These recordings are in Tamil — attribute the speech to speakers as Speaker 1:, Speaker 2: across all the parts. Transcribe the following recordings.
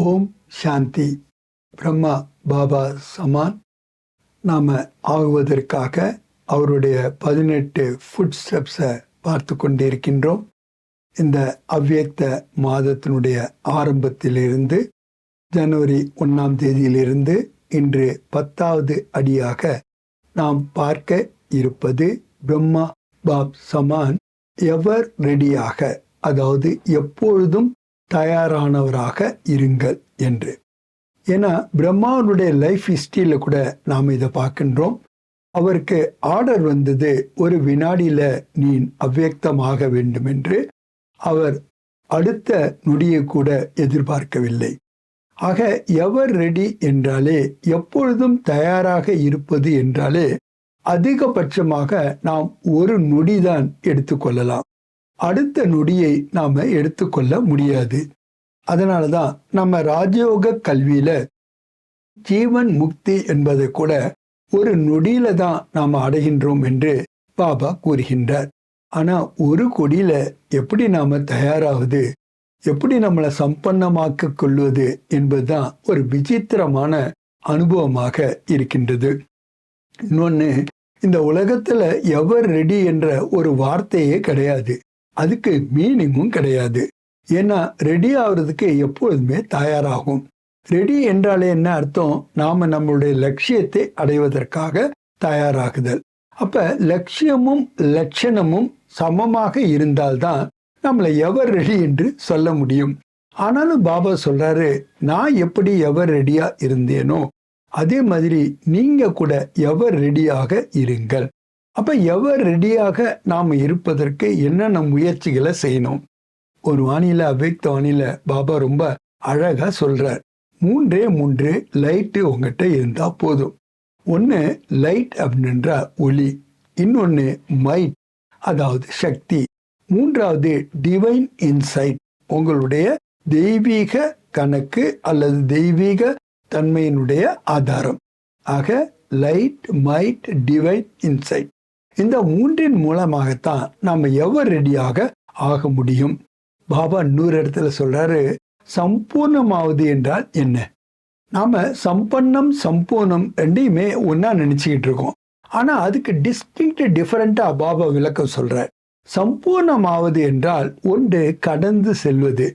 Speaker 1: ஓம் சாந்தி. பிரம்மா பாபா சமான். நாம் ஆகுவதற்காக அவருடைய பதினெட்டு ஃபுட் ஸ்டெப்ஸை பார்த்து கொண்டிருக்கின்றோம். இந்த அவ்வியக்த மாதத்தினுடைய ஆரம்பத்திலிருந்து ஜனவரி ஒன்றாம் தேதியிலிருந்து இன்று பத்தாவது அடியாக நாம் பார்க்க இருப்பது பிரம்மா பாப் சமான் எவர் ரெடியாக அதாவது எப்பொழுதும் தயாரானவராக இருங்கள் என்று. ஏன்னா பிரம்மாவனுடைய லைஃப் ஹிஸ்டரியில் கூட நாம் இதை பார்க்கின்றோம். அவருக்கு ஆர்டர் வந்தது ஒரு வினாடியில் நீ அவ்வியக்தமாக வேண்டும் என்று அவர் அடுத்த நொடியை கூட எதிர்பார்க்கவில்லை. ஆக எவர் ரெடி என்றாலே எப்பொழுதும் தயாராக இருப்பது என்றாலே அதிகபட்சமாக நாம் ஒரு நொடிதான் எடுத்துக்கொள்ளலாம். அடுத்த நொடியை நாம் எடுத்துக்கொள்ள முடியாது. அதனால தான் நம்ம ராஜயோக கல்வியில் ஜீவன் முக்தி என்பதை கூட ஒரு நொடியில தான் நாம் அடைகின்றோம் என்று பாபா கூறுகின்றார். ஆனால் ஒரு கொடியில் எப்படி நாம் தயாராகுது எப்படி நம்மளை சம்பன்னமாக்க கொள்வது என்பதுதான் ஒரு விசித்திரமான அனுபவமாக இருக்கின்றது. இன்னொன்று இந்த உலகத்தில் எவர் ரெடி என்ற ஒரு வார்த்தையே கிடையாது. அதுக்கு மீனிங்கும் கிடையாது. ஏன்னா ரெடி ஆகுறதுக்கு எப்பொழுதுமே தயாராகும். ரெடி என்றாலே என்ன அர்த்தம்? நாம நம்மளுடைய லட்சியத்தை அடைவதற்காக தயாராகுதல். அப்ப லட்சியமும் லட்சணமும் சமமாக இருந்தால்தான் நம்மளை எவர் ரெடி என்று சொல்ல முடியும். ஆனாலும் பாபா சொல்றாரு நான் எப்படி எவர் ரெடியா இருந்தேனோ அதே மாதிரி நீங்க கூட எவர் ரெடியாக இருங்கள். அப்போ எவர் ரெடியாக நாம் இருப்பதற்கு என்னென்ன முயற்சிகளை செய்யணும்? ஒரு வானிலை அவ்வியக்த வானிலை பாபா ரொம்ப அழகாக சொல்கிறார் மூன்றே மூன்று லைட்டு உங்ககிட்ட இருந்தால் போதும். ஒன்று லைட் அப்படின்ற ஒளி இன்னொன்று மைட் அதாவது சக்தி. மூன்றாவது டிவைன் இன்சைட் உங்களுடைய தெய்வீக கணக்கு அல்லது தெய்வீக தன்மையினுடைய ஆதாரம். ஆக லைட் மைட் டிவைன் இன்சைட் இந்த மூன்றின் மூலமாகத்தான் நாம் எவர் ரெடியாக ஆக முடியும்? பாபா இன்னொரு இடத்துல சொல்றாரு சம்பூர்ணமாவது என்றால் என்ன? நாம சம்பன்னம் சம்பூர்ணம் ரெண்டையுமே ஒன்னா நினைச்சுக்கிட்டு இருக்கோம். ஆனா அதுக்கு டிஸ்டிங்க்ட் டிஃபரெண்டா பாபா விளக்கம் சொல்றார். சம்பூர்ணமாவது என்றால் ஒன்று கடந்து செல்வது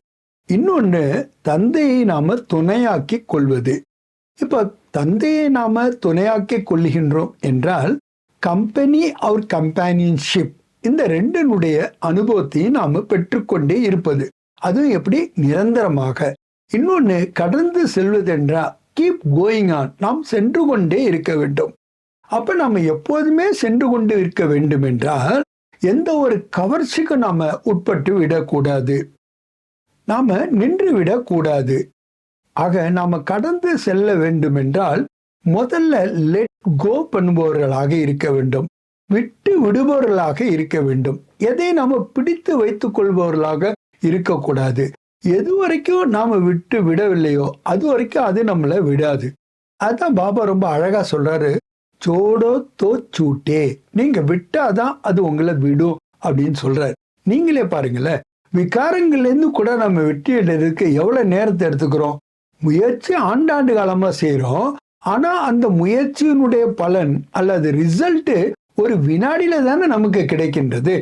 Speaker 1: இன்னொன்று தந்தையை நாம துணையாக்கி கொள்வது. இப்ப தந்தையை நாம துணையாக்கி கொள்ளுகின்றோம் என்றால் கம்பெனி அவர் கம்பேனியன்ஷிப் இந்த ரெண்டினுடைய அனுபவத்தையும் நாம் பெற்றுக்கொண்டே இருப்பது. அதுவும் எப்படி? நிரந்தரமாக. இன்னொன்று கடந்து செல்வதென்றால் கீப் கோயிங் ஆன் நாம் சென்று கொண்டே இருக்க வேண்டும். அப்ப நாம எப்போதுமே சென்று கொண்டு இருக்க வேண்டும் என்றால் எந்த ஒரு கவர்ச்சிக்கும் நாம உட்பட்டு விடக்கூடாது. நாம நின்று விடக்கூடாது. ஆக நாம கடந்து செல்ல வேண்டும் என்றால் முதல்ல லெட் கோ பண்ணுபவர்களாக இருக்க வேண்டும். விட்டு விடுபவர்களாக இருக்க வேண்டும். எதை நாம பிடித்து வைத்துக் கொள்பவர்களாக இருக்கக்கூடாது. எது வரைக்கும் நாம விட்டு விடவில்லையோ அது வரைக்கும் அது நம்மளை விடாது. அதான் பாபா ரொம்ப அழகா சொல்றாரு சோடோ தோ சூட்டே நீங்க விட்டாதான் அது உங்களை விடும் அப்படின்னு சொல்றாரு. நீங்களே பாருங்களேன் விகாரங்கள்லேருந்து கூட நம்ம வெற்றியிடறதுக்கு எவ்வளோ நேரத்தை எடுத்துக்கிறோம்? முயற்சி ஆண்டாண்டு காலமாக செய்கிறோம் ஆனா அந்த முயற்சியினுடைய பலன் அல்லது ரிசல்ட்டு ஒரு வினாடியில தானே நமக்கு கிடைக்கின்றது.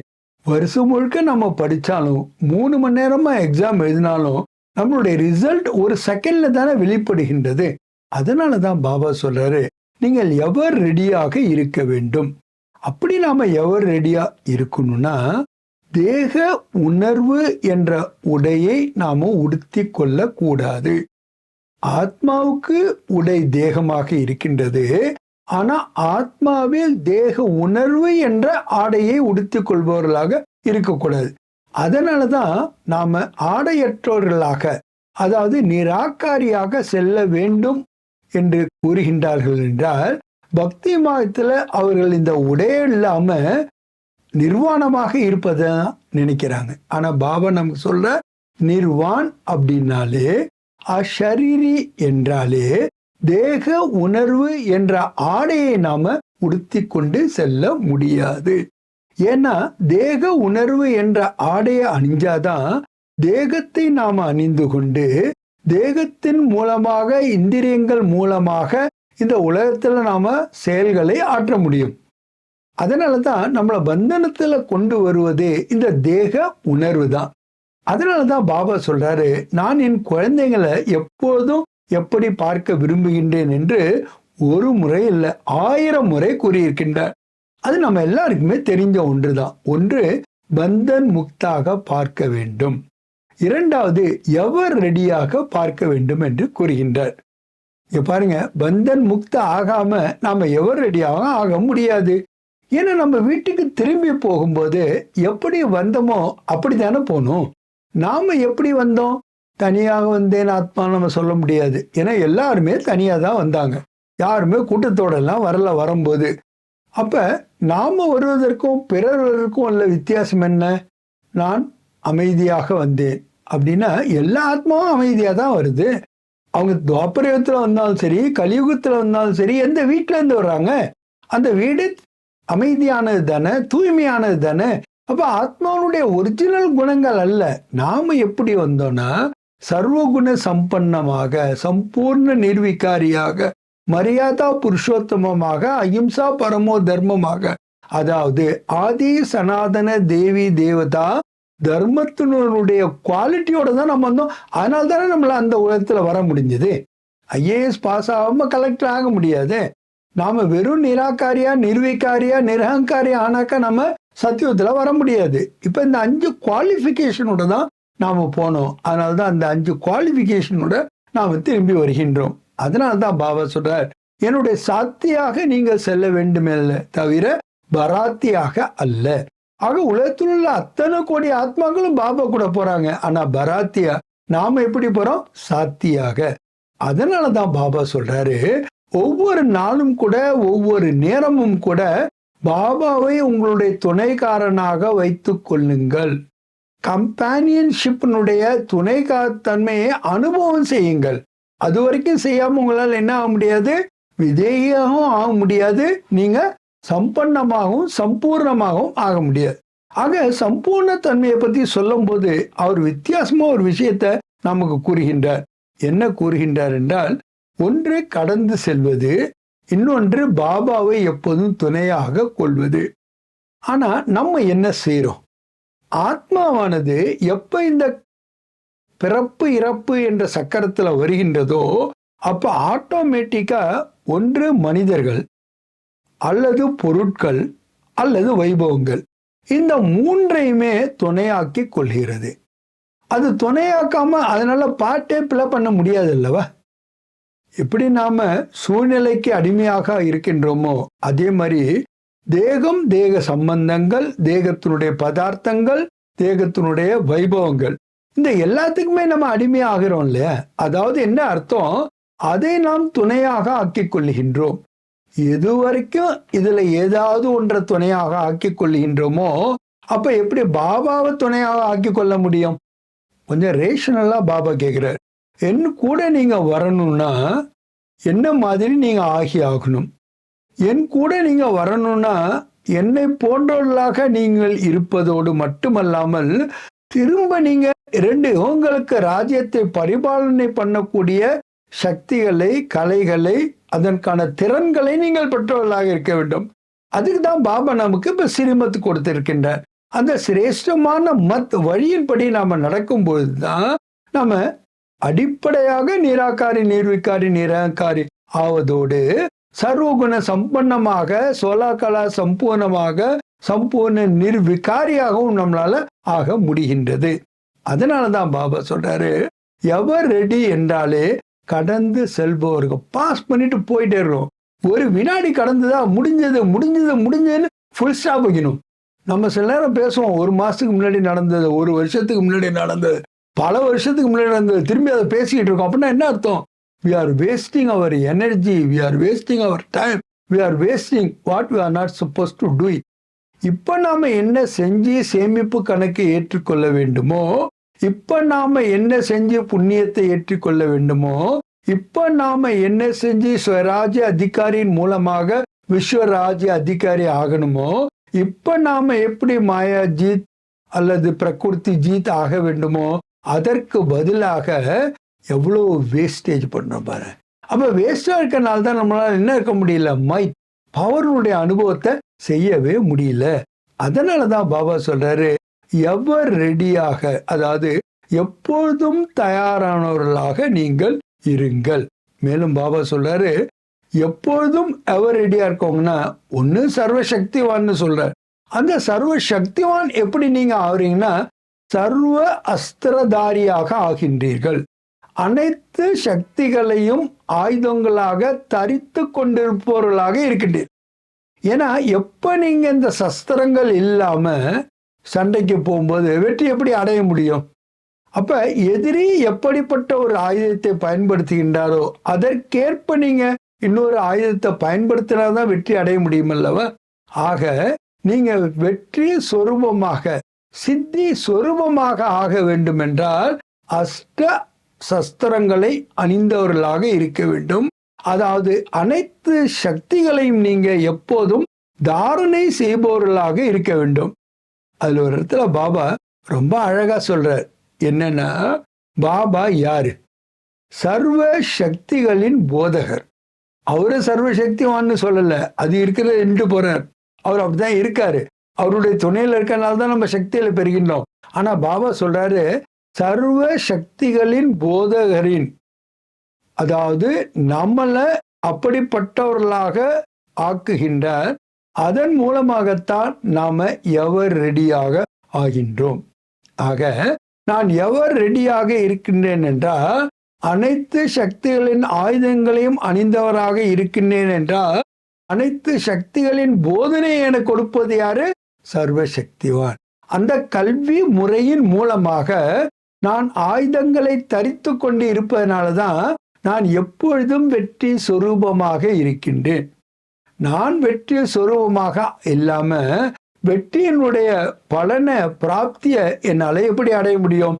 Speaker 1: வருஷம் முழுக்க நம்ம படிச்சாலும் மூணு மணி நேரமா எக்ஸாம் எழுதினாலும் நம்மளுடைய ரிசல்ட் ஒரு செகண்ட்ல தானே வெளிப்படுகின்றது. அதனால தான் பாபா சொல்றாரு நீங்கள் எவர் ரெடியாக இருக்க வேண்டும்? அப்படி நாம எவர் ரெடியா இருக்கணும்னா தேக உணர்வு என்ற உடையை நாம உடுத்தி கொள்ளக்கூடாது ஆத்மாவுக்கு உடை தேகமாக இருக்கின்றது. ஆனா ஆத்மாவில் தேக உணர்வு என்ற ஆடையை உடுத்திக் கொள்பவர்களாக இருக்கக்கூடாது. அதனாலதான் நாம ஆடையற்றவர்களாக அதாவது நிராகாரியாக செல்ல வேண்டும் என்று கூறுகின்றார்கள் என்றால் பக்தி மாதத்தில் அவர்கள் இந்த உடை இல்லாம நிர்வாணமாக இருப்பதை நினைக்கிறாங்க. ஆனா பாபா நமக்கு சொல்ற நிர்வான் அப்படின்னாலே அஷரீரி என்றாலே தேக உணர்வு என்ற ஆடையை நாம உடுத்தி கொண்டு செல்ல முடியாது. ஏன்னா தேக உணர்வு என்ற ஆடையை அணிஞ்சாதான் தேகத்தை நாம் அணிந்து கொண்டு தேகத்தின் மூலமாக இந்திரியங்கள் மூலமாக இந்த உலகத்தில் நாம் செயல்களை ஆற்ற முடியும். அதனால தான் நம்மளை பந்தனத்தில் கொண்டு வருவதே இந்த தேக உணர்வு தான் அதனால தான் பாபா சொல்றாரு நான் என் குழந்தைங்களை எப்போதும் எப்படி பார்க்க விரும்புகின்றேன் என்று ஒரு முறை இல்லை ஆயிரம் முறை கூறியிருக்கின்றார். அது நம்ம எல்லாருக்குமே தெரிஞ்ச ஒன்றுதான். ஒன்று பந்தன் முக்தாக பார்க்க வேண்டும். இரண்டாவது எவர் ரெடியாக பார்க்க வேண்டும் என்று கூறுகின்றார். இங்க பாருங்க பந்தன் முக்த ஆகாம நாம எவர் ரெடியாக ஆக முடியாது? ஏன்னா நம்ம வீட்டுக்கு திரும்பி போகும்போது எப்படி வந்தோமோ அப்படி தானே போகணும்? நாம் எப்படி வந்தோம்? தனியாக வந்தேன் ஆத்மா நம்ம சொல்ல முடியாது. ஏன்னா எல்லாருமே தனியாக தான் வந்தாங்க. யாருமே கூட்டத்தோடலாம் வரல வரும்போது. அப்போ நாம் வருவதற்கும் பிறர் வருவதற்கும் உள்ள வித்தியாசம் என்ன? நான் அமைதியாக வந்தேன். அப்படின்னா எல்லா ஆத்மாவும் அமைதியாக தான் வருது. அவங்க துவாபரயுகத்தில் வந்தாலும் சரி கலியுகத்தில் வந்தாலும் சரி எந்த வீட்டிலேருந்து வர்றாங்க? அந்த வீடு அமைதியானது தானே தூய்மையானது தானே? அப்போ ஆத்மாவுடைய ஒரிஜினல் குணங்கள் அல்ல. நாம் எப்படி வந்தோம்னா சர்வகுண சம்பன்னமாக சம்பூர்ண நிர்விகாரியாக மரியாதா புருஷோத்தமமாக அஹிம்சா பரமோ தர்மமாக. அதாவது ஆதி சனாதன தேவி தேவதா தர்மத்தினுடைய குவாலிட்டியோட தான் நம்ம வந்தோம். அதனால தானே நம்மள அந்த உலகத்தில் வர முடிஞ்சது. ஐஏஎஸ் பாஸ் ஆகாமல் கலெக்டர் ஆக முடியாது. நாம் வெறும் நிராகாரியா நிர்வீக்காரியா நிரகங்காரியா ஆனாக்கா நம்ம சத்தியத்தில் வர முடியாது. இப்போ இந்த அஞ்சு குவாலிஃபிகேஷனோட தான் நாம் போனோம். அதனால தான் அந்த அஞ்சு குவாலிஃபிகேஷனோட நாம் திரும்பி வருகின்றோம். அதனால தான் பாபா சொல்கிறார் என்னுடைய சாத்தியாக நீங்கள் செல்ல வேண்டுமெல்ல தவிர பராத்தியாக அல்ல. ஆக உலகத்தில் உள்ள அத்தனை கோடி ஆத்மாக்களும் பாபா கூட போகிறாங்க ஆனால் பராத்தியா நாம் எப்படி போகிறோம் சாத்தியாக. அதனால தான் பாபா சொல்கிறாரு ஒவ்வொரு நாளும் கூட ஒவ்வொரு நேரமும் கூட பாபாவை உங்களுடைய துணைக்காரனாக வைத்து கொள்ளுங்கள். கம்பானியன்ஷிப்பினுடைய துணைக்காரத்தன்மையை அனுபவம் செய்யுங்கள். அது வரைக்கும் செய்யாம உங்களால் என்ன ஆக முடியாது? விதேகியாகவும் ஆக முடியாது. நீங்க சம்பன்னமாகவும் சம்பூர்ணமாகவும் ஆக முடியாது. ஆக சம்பூர்ண தன்மையை பத்தி சொல்லும் போது அவர் வித்தியாசமா ஒரு விஷயத்த நமக்கு கூறுகின்றார். என்ன கூறுகின்றார் என்றால் ஒன்று கடந்து செல்வது இன்னொன்று பாபாவை எப்போதும் துணையாக கொள்வது. ஆனா நம்ம என்ன செய்யறோம் ஆத்மாவானது எப்ப இந்த பிறப்பு இறப்பு என்ற சக்கரத்துல வருகின்றதோ அப்ப ஆட்டோமேட்டிக்கா ஒன்று மனிதர்கள் அல்லது பொருட்கள் அல்லது வைபவங்கள் இந்த மூன்றையுமே துணையாக்கி கொள்கிறது. அது துணையாக்காம அதனால பாட்டே பிளை பண்ண முடியாது அல்லவா எப்படி நாம சூழ்நிலைக்கு அடிமையாக இருக்கின்றோமோ அதே மாதிரி தேகம் தேக சம்பந்தங்கள் தேகத்தினுடைய பதார்த்தங்கள் தேகத்தினுடைய வைபவங்கள் இந்த எல்லாத்துக்குமே நம்ம அடிமையாகிறோம் இல்லையா? அதாவது என்ன அர்த்தம்? அதை நாம் துணையாக ஆக்கிக் கொள்ளுகின்றோம். எது வரைக்கும் இதுல ஏதாவது ஒன்றை துணையாக ஆக்கிக் கொள்ளுகின்றோமோ அப்ப எப்படி பாபாவை துணையாக ஆக்கிக் கொள்ள முடியும்? கொஞ்சம் ரேஷனலா பாபா கேட்கிறார் என் கூட நீங்கள் வரணும்னா என்ன மாதிரி நீங்கள் ஆகி ஆகணும்? என் கூட நீங்கள் வரணும்னா என்னை போன்றவர்களாக நீங்கள் இருப்பதோடு மட்டுமல்லாமல் திரும்ப நீங்கள் ரெண்டு உங்களுக்கு ராஜ்யத்தை பரிபாலனை பண்ணக்கூடிய சக்திகளை கலைகளை அதற்கான திறன்களை நீங்கள் பெற்றவர்களாக இருக்க வேண்டும். அதுக்கு தான் பாபா நமக்கு இப்போ சிறுமத்து கொடுத்திருக்கின்றார். அந்த சிரேஷ்டமான மத் வழியின்படி நாம் நடக்கும் பொழுதுதான் நம்ம அடிப்படையாக நிராகாரி நிர்விகாரி நிராகாரி ஆவதோடு சர்வகுண சம்பன்னமாக சோலாக்கலா சம்பூர்ணமாக சம்பூர்ண நிர்விகாரியாகவும் நம்மளால ஆக முடிகின்றது. அதனால தான் பாபா சொல்றாரு எவர் ரெடி என்றாலே கடந்து செல்பவர்கள் பாஸ் பண்ணிட்டு போயிட்டே இருக்கோம் ஒரு வினாடி கடந்துதா முடிஞ்சது முடிஞ்சது முடிஞ்சதுன்னு ஃபுல் ஸ்டாப் வைக்கணும். நம்ம சில நேரம் பேசுவோம் ஒரு மாசத்துக்கு முன்னாடி நடந்தது ஒரு வருஷத்துக்கு முன்னாடி நடந்தது. பல வருஷத்துக்கு முன்னாடி அந்த திரும்பி அதை பேசிக்கிட்டு இருக்கோம். அப்படின்னா என்ன அர்த்தம்? We are wasting our energy we are wasting our time we are wasting what we are not supposed to do it இப்போ நாம என்ன செஞ்சு சேமிப்பு கணக்கை ஏற்றுக்கொள்ள வேண்டுமோ இப்போ நாம் என்ன செஞ்சு புண்ணியத்தை ஏற்றுக்கொள்ள வேண்டுமோ இப்போ நாம் என்ன செஞ்சு ஸ்வராஜ்ய அதிகாரியின் மூலமாக விஸ்வராஜ்ய அதிகாரி ஆகணுமோ இப்போ நாம் எப்படி மாயா ஜீத் அல்லது பிரகிருதி ஜீத் ஆக வேண்டுமோ அதற்கு பதிலாக எவ்வளோ வேஸ்டேஜ் பண்ணுறோம் பாரு. அப்போ வேஸ்ட்டாக இருக்கனால தான் நம்மளால் என்ன இருக்க முடியல? மை பவருடைய அனுபவத்தை செய்யவே முடியல. அதனால தான் பாபா சொல்கிறாரு எவர் ரெடியாக அதாவது எப்பொழுதும் தயாரானவர்களாக நீங்கள் இருங்கள். மேலும் பாபா சொல்றாரு எப்பொழுதும் எவர் ரெடியா இருக்கோங்கன்னா ஒன்று சர்வசக்திவான்னு சொல்றார். அந்த சர்வ சக்திவான் எப்படி நீங்க ஆகுறீங்கன்னா சர்வ அஸ்திரதாரியாக ஆகின்றீர்கள். அனைத்து சக்திகளையும் ஆயுதங்களாக தரித்து கொண்டிருப்பவர்களாக இருக்கின்றீர்கள் ஏன்னா எப்ப நீங்க இந்த சஸ்திரங்கள் இல்லாம சண்டைக்கு போகும்போது வெற்றி எப்படி அடைய முடியும்? அப்ப எதிரி எப்படிப்பட்ட ஒரு ஆயுதத்தை பயன்படுத்துகின்றாரோ அதற்கேற்ப நீங்க இன்னொரு ஆயுதத்தை பயன்படுத்தினாதான் வெற்றி அடைய முடியும் அல்லவா ஆக நீங்க வெற்றி சொரூபமாக சித்தி சொரூபமாக ஆக வேண்டும் என்றால் அஷ்ட சஸ்திரங்களை அணிந்தவர்களாக இருக்க வேண்டும். அதாவது அனைத்து சக்திகளையும் நீங்க எப்போதும் தாரணை செய்பவர்களாக இருக்க வேண்டும். அதுல ஒரு இடத்துல பாபா ரொம்ப அழகா சொல்றார். என்னன்னா பாபா யாரு? சர்வ சக்திகளின் போதகர். அவரு சர்வசக்திவான்னு சொல்லல. அது இருக்கிறது என்று போறார். அவர் அப்படிதான் இருக்காரு. அவருடைய துணையில் இருக்கனால தான் நம்ம சக்தியில பெறுகின்றோம். ஆனா பாபா சொல்றாரு சர்வ சக்திகளின் போதகரின் அதாவது நம்மளை அப்படிப்பட்டவர்களாக ஆக்குகின்றார். அதன் மூலமாகத்தான் நாம எவர் ரெடியாக ஆகின்றோம். ஆக நான் எவர் ரெடியாக இருக்கின்றேன் என்றால் அனைத்து சக்திகளின் ஆயுதங்களையும் அணிந்தவராக இருக்கின்றேன் என்றால் அனைத்து சக்திகளின் போதனை என கொடுப்பது யாரு? சர்வசக்திவான். அந்த கல்வி முறையின் மூலமாக நான் ஆயுதங்களை தரித்து கொண்டு இருப்பதனால தான் நான் எப்பொழுதும் வெற்றி சொரூபமாக இருக்கின்றேன். நான் வெற்றி சொரூபமாக இல்லாமல் வெற்றியினுடைய பலனை பிராப்தியை என்னால் எப்படி அடைய முடியும்?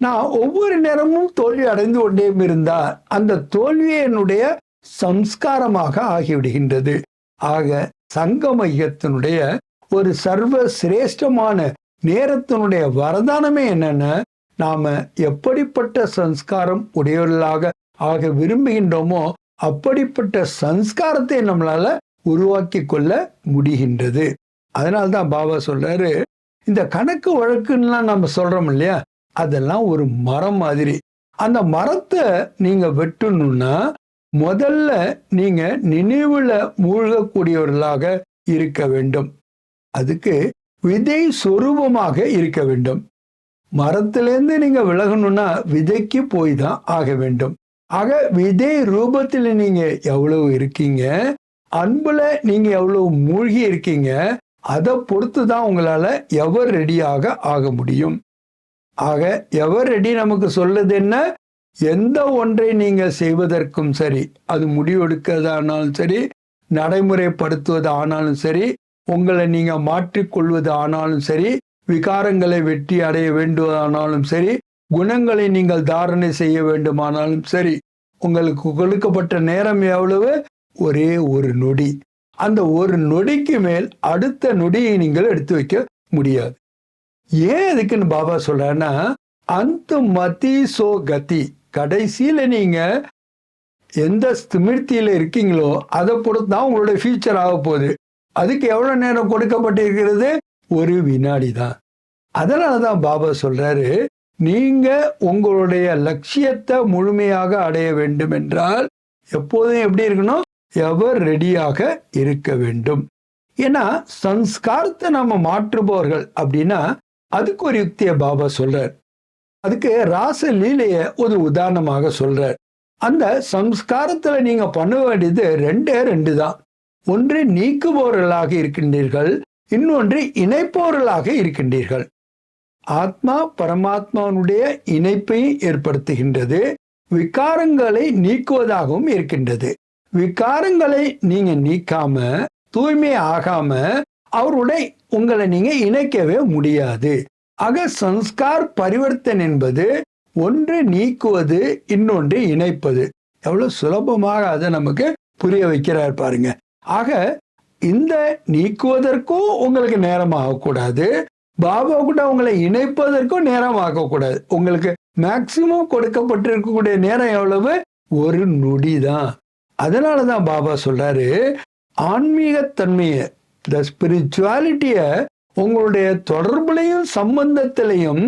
Speaker 1: நான் ஒவ்வொரு நேரமும் தோல்வி அடைந்து கொண்டே இருந்தால் அந்த தோல்வியை என்னுடைய சம்ஸ்காரமாக ஆகிவிடுகின்றது. ஆக சங்கமயத்தினுடைய ஒரு சர்வ சிரேஷ்டமான நேரத்தினுடைய வரதானமே என்னன்னா நாம எப்படிப்பட்ட சம்ஸ்காரம் உடையவர்களாக ஆக விரும்புகின்றோமோ அப்படிப்பட்ட சம்ஸ்காரத்தை நம்மளால உருவாக்கி கொள்ள முடிகின்றது. அதனால்தான் பாபா சொல்றாரு இந்த கணக்கு வழக்குன்னெலாம் நம்ம சொல்றோம் இல்லையா? அதெல்லாம் ஒரு மரம் மாதிரி. அந்த மரத்தை நீங்க வெட்டணும்னா முதல்ல நீங்க நினைவுல மூழ்கக்கூடியவர்களாக இருக்க வேண்டும். அதுக்கு விதை சொரூபமாக இருக்க வேண்டும். மரத்திலேருந்து நீங்க விலகணும்னா விதைக்கு போய் தான் ஆக வேண்டும். ஆக விதை ரூபத்தில் நீங்க எவ்வளவு இருக்கீங்க அன்புல நீங்க எவ்வளவு மூழ்கி இருக்கீங்க அதை பொறுத்து தான் உங்களால எவர் ரெடியாக ஆக முடியும். ஆக எவர் ரெடி நமக்கு சொல்லுது என்ன? எந்த ஒன்றை நீங்க செய்வதற்கும் சரி அது முடிவெடுக்கிறதானாலும் சரி நடைமுறைப்படுத்துவது ஆனாலும் சரி உங்களை நீங்க மாற்றிக்கொள்வது ஆனாலும் சரி விகாரங்களை வெற்றி அடைய வேண்டுவதானாலும் சரி குணங்களை நீங்கள் தாரணை செய்ய வேண்டுமானாலும் சரி உங்களுக்கு கொடுக்கப்பட்ட நேரம் எவ்வளவு? ஒரே ஒரு நொடி. அந்த ஒரு நொடிக்கு மேல் அடுத்த நொடியை நீங்கள் எடுத்து வைக்க முடியாது. ஏன் அதுக்குன்னு பாபா சொல்றேன்னா அந்த மதி சோ கதி. கடைசியில நீங்க எந்த ஸ்திமிர்த்தியில இருக்கீங்களோ அதை பொறுத்து தான் உங்களுடைய ஃபியூச்சர் ஆக போகுது அதுக்கு எவ்வளவு நேரம் கொடுக்கப்பட்டிருக்கிறது? ஒரு வினாடி தான் அதனால தான் பாபா சொல்றாரு நீங்க உங்களுடைய லட்சியத்தை முழுமையாக அடைய வேண்டும் என்றால் எப்போதும் எப்படி இருக்கணும்? எவர் ரெடியாக இருக்க வேண்டும். ஏன்னா சம்ஸ்காரத்தை நம்ம மாற்றுபவர்கள் அப்படின்னா அதுக்கு ஒரு யுக்தியை பாபா சொல்றார். அதுக்கு ராச லீலைய ஒரு உதாரணமாக சொல்றார். அந்த சம்ஸ்காரத்துல நீங்க பண்ண வேண்டியது ரெண்டே ரெண்டு தான் ஒன்று நீக்குபவர்களாக இருக்கின்றீர்கள் இன்னொன்று இணைப்பவர்களாக இருக்கின்றீர்கள். ஆத்மா பரமாத்மாவுடைய இணைப்பை ஏற்படுத்துகின்றது விகாரங்களை நீக்குவதாகவும் இருக்கின்றது. விகாரங்களை நீங்க நீக்காம தூய்மை ஆகாம அவருடைய உங்களை நீங்க இணைக்கவே முடியாது. ஆக சன்ஸ்கார் பரிவர்த்தன் என்பது ஒன்று நீக்குவது இன்னொன்று இணைப்பது. எவ்வளவு சுலபமாக அதை நமக்கு புரிய வைக்கிறார் பாருங்க. ஆக இந்த நீக்குவதற்கும் உங்களுக்கு நேரம் ஆகக்கூடாது பாபா கூட உங்களை இணைப்பதற்கும் நேரம் ஆகக்கூடாது உங்களுக்கு மேக்சிமம் கொடுக்கப்பட்டிருக்கக்கூடிய நேரம் எவ்வளவு? ஒரு நொடி தான் அதனால தான் பாபா சொல்றாரு ஆன்மீகத்தன்மையை த ஸ்பிரிச்சுவாலிட்டியை உங்களுடைய தொடர்புலையும் சம்பந்தத்திலையும்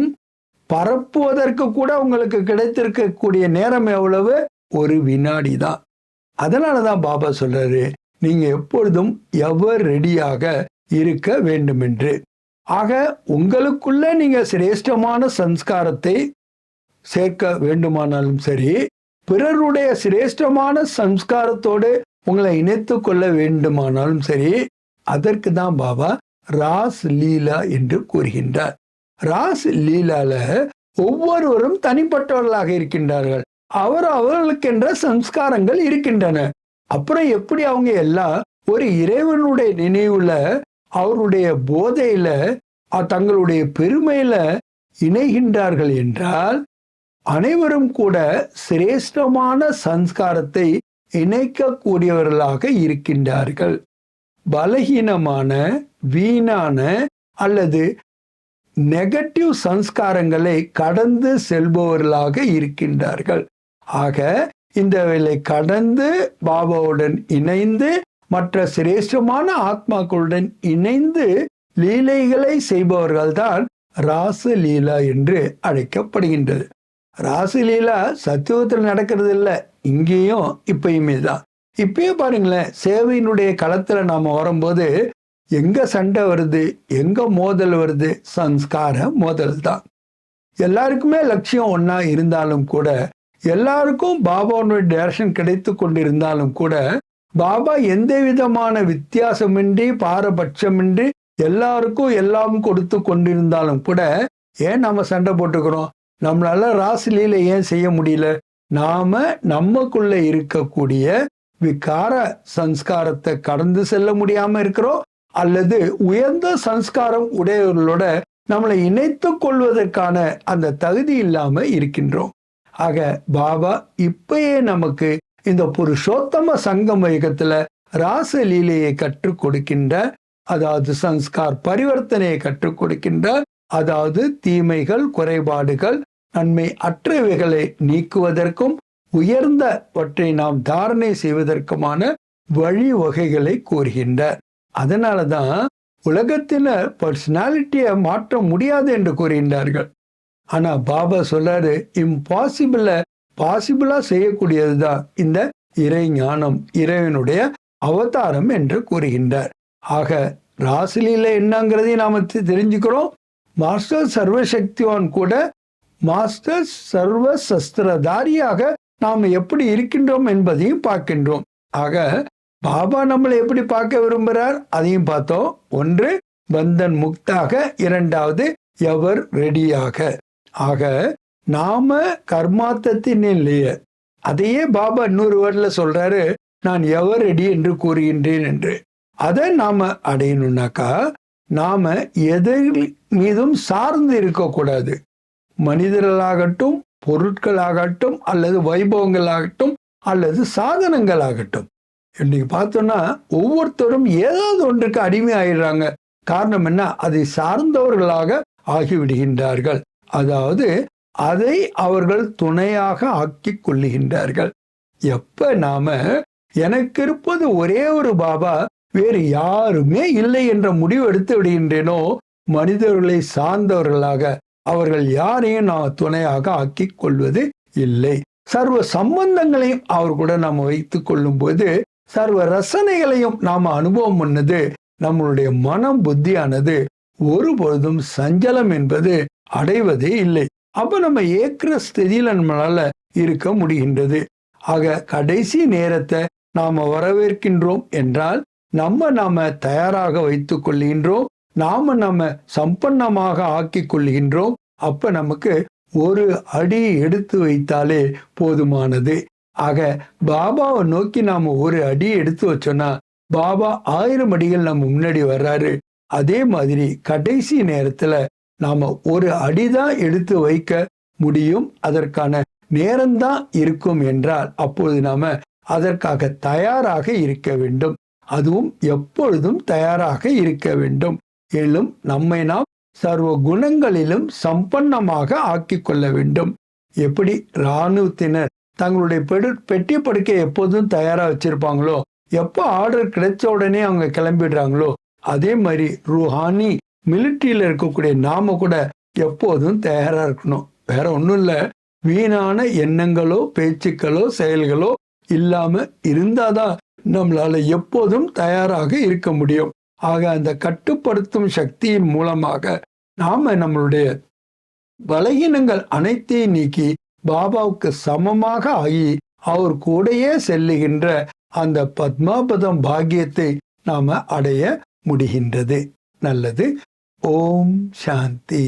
Speaker 1: பரப்புவதற்கு கூட உங்களுக்கு கிடைத்திருக்கக்கூடிய நேரம் எவ்வளவு? ஒரு வினாடி தான் அதனால தான் பாபா சொல்றாரு நீங்க எப்பொழுதும் எவர் ரெடியாக இருக்க வேண்டுமென்று. ஆக உங்களுக்குள்ள நீங்க சிரேஷ்டமான சம்ஸ்காரத்தை சேர்க்க வேண்டுமானாலும் சரி பிறருடைய சிரேஷ்டமான சம்ஸ்காரத்தோடு உங்களை இணைத்து கொள்ள வேண்டுமானாலும் சரி அதற்கு தான் பாபா ராஸ் லீலா என்று கூறுகின்றார். ராஸ் லீலால ஒவ்வொருவரும் தனிப்பட்டவர்களாக இருக்கின்றார்கள். அவர் அவர்களுக்கென்ற சம்ஸ்காரங்கள் இருக்கின்றன. அப்புறம் எப்படி அவங்க எல்லாம் ஒரு இறைவனுடைய நினைவுல அவருடைய போதையில தங்களுடைய பெருமையில இணைகின்றார்கள் என்றால் அனைவரும் கூட சிரேஷ்டமான சம்ஸ்காரத்தை இணைக்கக்கூடியவர்களாக இருக்கின்றார்கள். பலகீனமான வீணான அல்லது நெகட்டிவ் சம்ஸ்காரங்களை கடந்து செல்பவர்களாக இருக்கின்றார்கள். ஆக இந்த வேலை கடந்து பாபாவுடன் இணைந்து மற்ற சிரேஷ்டமான ஆத்மாக்களுடன் இணைந்து லீலைகளை செய்பவர்கள்தான் ராசலீலா என்று அழைக்கப்படுகின்றது. ராசலீலா சத்துவத்தில் நடக்கிறது இல்லை இங்கேயும் இப்பயுமே தான். இப்பயே பாருங்களேன் சேவையினுடைய களத்தில் நாம் வரும்போது எங்க சண்டை வருது எங்க மோதல் வருது சம்ஸ்கார மோதல் தான் எல்லாருக்குமே லட்சியம் ஒன்றா இருந்தாலும் கூட எல்லாருக்கும் பாபாவுடைய டைரக்ஷன் கிடைத்து கொண்டிருந்தாலும் கூட பாபா எந்த விதமான வித்தியாசமின்றி பாரபட்சமின்றி எல்லாருக்கும் எல்லாம் கொடுத்து கொண்டிருந்தாலும் கூட ஏன் நம்ம சண்டை போட்டுக்கிறோம்? நம்மளால ராசிலீல ஏன் செய்ய முடியல? நாம நமக்குள்ள இருக்கக்கூடிய விகார சம்ஸ்காரத்தை கடந்து செல்ல முடியாம இருக்கிறோம் அல்லது உயர்ந்த சம்ஸ்காரம் உடையவர்களோட நம்மளை இணைத்து கொள்வதற்கான அந்த தகுதி இல்லாம இருக்கின்றோம். ஆக பாபா இப்பயே நமக்கு இந்த புருஷோத்தம சங்கம் யுகத்துல ராசலீலையை கற்றுக் கொடுக்கின்ற அதாவது சன்ஸ்கார் பரிவர்த்தனையை கற்றுக் கொடுக்கின்ற அதாவது தீமைகள் குறைபாடுகள் நன்மை அற்றவைகளை நீக்குவதற்கும் உயர்ந்தவற்றை நாம் தாரணை செய்வதற்குமான வழிவகைகளை கூறுகின்றார் அதனாலதான் உலகத்தில் பர்சனாலிட்டியை மாற்ற முடியாது என்று கூறுகின்றார்கள். ஆனா பாபா சொல்றாரு இம்பாசிபிள பாசிபிளா செய்யக்கூடியதுதான் இந்த இறை ஞானம் இறைவனுடைய அவதாரம் என்று கூறுகின்றார். ஆக ராசிலியில என்னங்கிறதையும் நாம தெ- தெரிஞ்சுக்கிறோம். மாஸ்டர் சர்வசக்திவான் கூட மாஸ்டர் சர்வ சஸ்திரதாரியாக நாம் எப்படி இருக்கின்றோம் என்பதையும் பார்க்கின்றோம். ஆக பாபா நம்மளை எப்படி பார்க்க விரும்புகிறார் அதையும் பார்த்தோம். ஒன்று பந்தன் முக்தாக இரண்டாவது எவர் ரெடியாக. ஆக நாம கர்மாத்தத்தின் இல்லையே அதையே பாபா இன்னொரு வேர்ட்ல சொல்றாரு நான் எவர் என்று கூறுகின்றேன் என்று. அதை நாம அடையணும்னாக்கா நாம எதில் மீதும் சார்ந்து இருக்கக்கூடாது. மனிதர்களாகட்டும் பொருட்களாகட்டும் அல்லது வைபவங்களாகட்டும் அல்லது சாதனங்களாகட்டும். இன்னைக்கு பார்த்தோம்னா ஒவ்வொருத்தரும் ஏதாவது ஒன்றுக்கு அடிமை ஆயிடுறாங்க காரணம் என்ன? அதை சார்ந்தவர்களாக ஆகிவிடுகின்றார்கள். அதாவது அதை அவர்கள் துணையாக ஆக்கிக் கொள்ளுகின்றார்கள். எப்ப நாம எனக்கு இருப்பது ஒரே ஒரு பாபா வேறு யாருமே இல்லை என்ற முடிவு எடுத்து விடுகின்றேனோ மனிதர்களை சார்ந்தவர்களாக அவர்கள் யாரையும் நான் துணையாக ஆக்கிக் கொள்வது இல்லை. சர்வ சம்பந்தங்களையும் அவர் கூட நாம் வைத்துக் கொள்ளும் போது சர்வ ரசனைகளையும் நாம் அனுபவம் பண்ணது நம்மளுடைய மனம் புத்தியானது ஒருபொழுதும் சஞ்சலம் என்பது அடைவதே இல்லை. அப்ப நம்ம ஏக்கிற ஸ்திதியில நம்மளால இருக்க முடிகின்றது. ஆக கடைசி நேரத்தை நாம வரவேற்கின்றோம் என்றால் நம்ம நாம தயாராக வைத்துக் கொள்கின்றோம் நாம நம்ம சம்பன்னமாக ஆக்கி கொள்கின்றோம் அப்ப நமக்கு ஒரு அடி எடுத்து வைத்தாலே போதுமானது. ஆக பாபாவை நோக்கி நாம ஒரு அடி எடுத்து வச்சோம்னா பாபா ஆயிரம் அடிகள் நம்ம முன்னாடி வர்றாரு. அதே மாதிரி கடைசி நேரத்துல நாம ஒரு அடிதான் எடுத்து வைக்க முடியும். அதற்கான நேரம்தான் இருக்கும் என்றால் அப்பொழுது நாம அதற்காக தயாராக இருக்க வேண்டும். அதுவும் எப்பொழுதும் தயாராக இருக்க வேண்டும். மேலும் நம்மை நாம் சர்வ குணங்களிலும் சம்பன்னமாக ஆக்கிக் கொள்ள வேண்டும். எப்படி இராணுவத்தினர் தங்களுடைய பெடு பெட்டி படுக்கை எப்போதும் தயாரா வச்சிருப்பாங்களோ எப்போ ஆர்டர் கிடைச்ச உடனே அவங்க கிளம்பிடுறாங்களோ அதே மாதிரி ரூஹானி மிலிட்ரியில் இருக்கக்கூடிய நாம கூட எப்போதும் தயாரா இருக்கணும். வேற ஒன்றும் இல்லை. வீணான எண்ணங்களோ பேச்சுக்களோ செயல்களோ இல்லாம இருந்தாதான் நம்மளால எப்போதும் தயாராக இருக்க முடியும். ஆக அந்த கட்டுப்படுத்தும் சக்தியின் மூலமாக நாம நம்மளுடைய பலகீனங்கள் அனைத்தையும் நீக்கி பாபாவுக்கு சமமாக ஆகி அவர் கூடயே செல்லுகின்ற அந்த பத்மாபதம் பாக்கியத்தை நாம அடைய முடிகின்றது. நல்லது. ஓம் சாந்தி